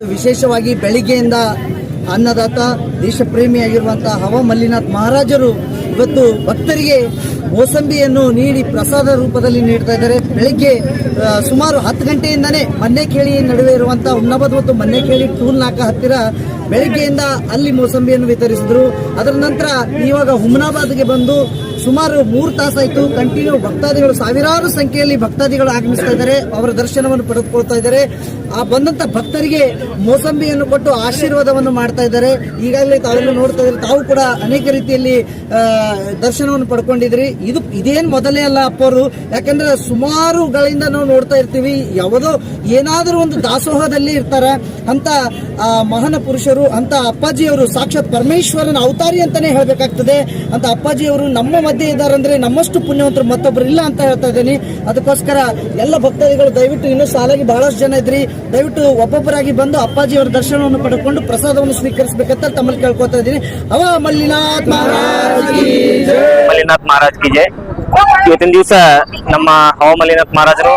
ವಿಶೇಷವಾಗಿ ಬೆಳಿಗ್ಗೆಯಿಂದ ಅನ್ನದಾತ, ದೇಶಪ್ರೇಮಿಯಾಗಿರುವಂತಹ ಹವ ಮಲ್ಲಿನಾಥ್ ಮಹಾರಾಜರು ಇವತ್ತು ಭಕ್ತರಿಗೆ ಮೋಸಂಬಿಯನ್ನು ನೀಡಿ ಪ್ರಸಾದ ರೂಪದಲ್ಲಿ ನೀಡ್ತಾ ಇದ್ದಾರೆ. ಬೆಳಿಗ್ಗೆ ಸುಮಾರು ಹತ್ತು ಗಂಟೆಯಿಂದನೇ ಮನ್ನೆಕೇಳಿ ನಡುವೆ ಇರುವಂತಹ ಹುಮ್ನಾಬಾದ್ ಮತ್ತು ಮನ್ನೆಕೇಳಿ ಟೂಲ್ ನಾಕ ಹತ್ತಿರ ಬೆಳಿಗ್ಗೆಯಿಂದ ಅಲ್ಲಿ ಮೋಸಂಬಿಯನ್ನು ವಿತರಿಸಿದ್ರು. ಅದರ ನಂತರ ಇವಾಗ ಹುಮ್ನಾಬಾದ್ಗೆ ಬಂದು ಸುಮಾರು ಮೂರು ತಾಸಾಯಿತು ಕಂಟಿನ್ಯೂ ಭಕ್ತಾದಿಗಳು ಸಾವಿರಾರು ಸಂಖ್ಯೆಯಲ್ಲಿ ಭಕ್ತಾದಿಗಳು ಆಗಮಿಸ್ತಾ ಇದ್ದಾರೆ, ಅವರ ದರ್ಶನವನ್ನು ಪಡೆದುಕೊಳ್ತಾ ಇದ್ದಾರೆ. ಆ ಬಂದಂತ ಭಕ್ತರಿಗೆ ಮೋಸಂಬಿಯನ್ನು ಕೊಟ್ಟು ಆಶೀರ್ವಾದವನ್ನು ಮಾಡ್ತಾ ಇದ್ದಾರೆ. ಈಗಾಗಲೇ ತಾವೆಲ್ಲ ನೋಡ್ತಾ ಇದ್ದಾರೆ, ತಾವು ಕೂಡ ಅನೇಕ ರೀತಿಯಲ್ಲಿ ದರ್ಶನವನ್ನು ಪಡ್ಕೊಂಡಿದ್ರಿ ಇದು ಇದೇನು ಮೊದಲೇ ಅಲ್ಲ ಅಪ್ಪವರು ಯಾಕಂದ್ರೆ ಸುಮಾರುಗಳಿಂದ ನಾವು ನೋಡ್ತಾ ಇರ್ತೀವಿ, ಯಾವುದೋ ಏನಾದರೂ ಒಂದು ದಾಸೋಹದಲ್ಲಿ ಇರ್ತಾರೆ. ಅಂತ ಮಹಾನ ಪುರುಷರು, ಅಂತ ಅಪ್ಪಾಜಿಯವರು ಸಾಕ್ಷಾತ್ ಪರಮೇಶ್ವರನ ಅವತಾರಿ ಅಂತಾನೆ ಹೇಳಬೇಕಾಗ್ತದೆ. ಅಂತ ಅಪ್ಪಾಜಿಯವರು ನಮ್ಮ ಮಧ್ಯೆ ಇದ್ದಾರೆ ಅಂದ್ರೆ ನಮ್ಮಷ್ಟು ಪುಣ್ಯವಂತರು ಮತ್ತೊಬ್ಬರು ಇಲ್ಲ ಅಂತ ಹೇಳ್ತಾ ಇದ್ದೀನಿ. ಅದಕ್ಕೋಸ್ಕರ ಎಲ್ಲ ಭಕ್ತಾದಿಗಳು ದಯವಿಟ್ಟು ಇನ್ನೂ ಸಾಲಾಗಿ ಬಹಳಷ್ಟು ಜನ ಇದ್ರಿ. ದಯವಿಟ್ಟು ಒಬ್ಬೊಬ್ಬರಾಗಿ ಬಂದು ಅಪ್ಪಾಜಿಯವರ ದರ್ಶನವನ್ನು ಪಡ್ಕೊಂಡು ಪ್ರಸಾದವನ್ನು ಸ್ವೀಕರಿಸಬೇಕಂತ ತಮ್ಮಲ್ಲಿ ಕೇಳ್ಕೊತಾ ಇದ್ದೀನಿ. ಅವ ಮಲ್ಲಿನಾಥ್ ಮಹಾರಾಜ್. ಮಲ್ಲಿನಾಥ್ ಮಹಾರಾಜ್ ಕಿ ಇವತ್ತಿನ ದಿವಸ ನಮ್ಮ ಹವಾ ಮಲ್ಲಿನಾಥ್ ಮಹಾರಾಜರು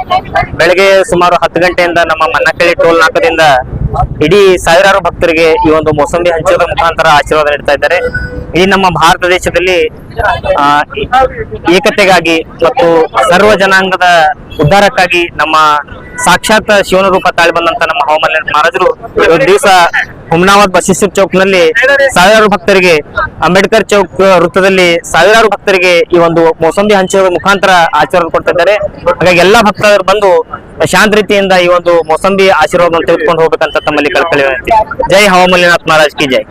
ಬೆಳಗ್ಗೆ ಸುಮಾರು ಹತ್ತು ಗಂಟೆಯಿಂದ ನಮ್ಮ ಮನ್ನಕಳ್ಳಿ ಟೋಲ್ ನಾಕದಿಂದ ಇಡೀ ಸಾವಿರಾರು ಭಕ್ತರಿಗೆ ಈ ಒಂದು ಮೋಸಂಬಿ ಹಂಚೋದ್ರ ಮುಖಾಂತರ ಆಶೀರ್ವಾದ ನೀಡ್ತಾ ಇದ್ದಾರೆ. ಈ ನಮ್ಮ ಭಾರತ ದೇಶದಲ್ಲಿ ಏಕತೆಗಾಗಿ ಮತ್ತು ಸರ್ವ ಜನಾಂಗದ ಉದ್ಧಾರಕ್ಕಾಗಿ ನಮ್ಮ ಸಾಕ್ಷಾತ್ ಶಿವನ ರೂಪ ತಾಳಿ ಬಂದಂತ ನಮ್ಮ ಹವಾಮಾನ ಮಹಾರಾಜರು ದಿವಸ ಹುಮ್ನಾಬಾದ್ ಬಸವೇಶ್ವರ ಚೌಕ್ನಲ್ಲಿ ಸಾವಿರಾರು ಭಕ್ತರಿಗೆ, ಅಂಬೇಡ್ಕರ್ ಚೌಕ್ ವೃತ್ತದಲ್ಲಿ ಸಾವಿರಾರು ಭಕ್ತರಿಗೆ ಈ ಒಂದು ಮೋಸಂಬಿ ಹಂಚುವ ಮುಖಾಂತರ ಆಶೀರ್ವಾದ ಕೊಡ್ತಾ ಇದ್ದಾರೆ ಹಾಗಾಗಿ ಎಲ್ಲಾ ಭಕ್ತರು ಬಂದು ಶಾಂತ ರೀತಿಯಿಂದ ಈ ಒಂದು ಮೋಸಂಬಿ ಆಶೀರ್ವಾದವನ್ನು ತೆಗೆದುಕೊಂಡು ಹೋಗ್ಬೇಕಂತ ತಮ್ಮಲ್ಲಿ ಕಳ್ಕೊಳ್ಳಿ. ಜೈ ಹವಾಮಲ್ಲಿನಾಥ್ ಮಹಾರಾಜ್ ಕಿ ಜೈ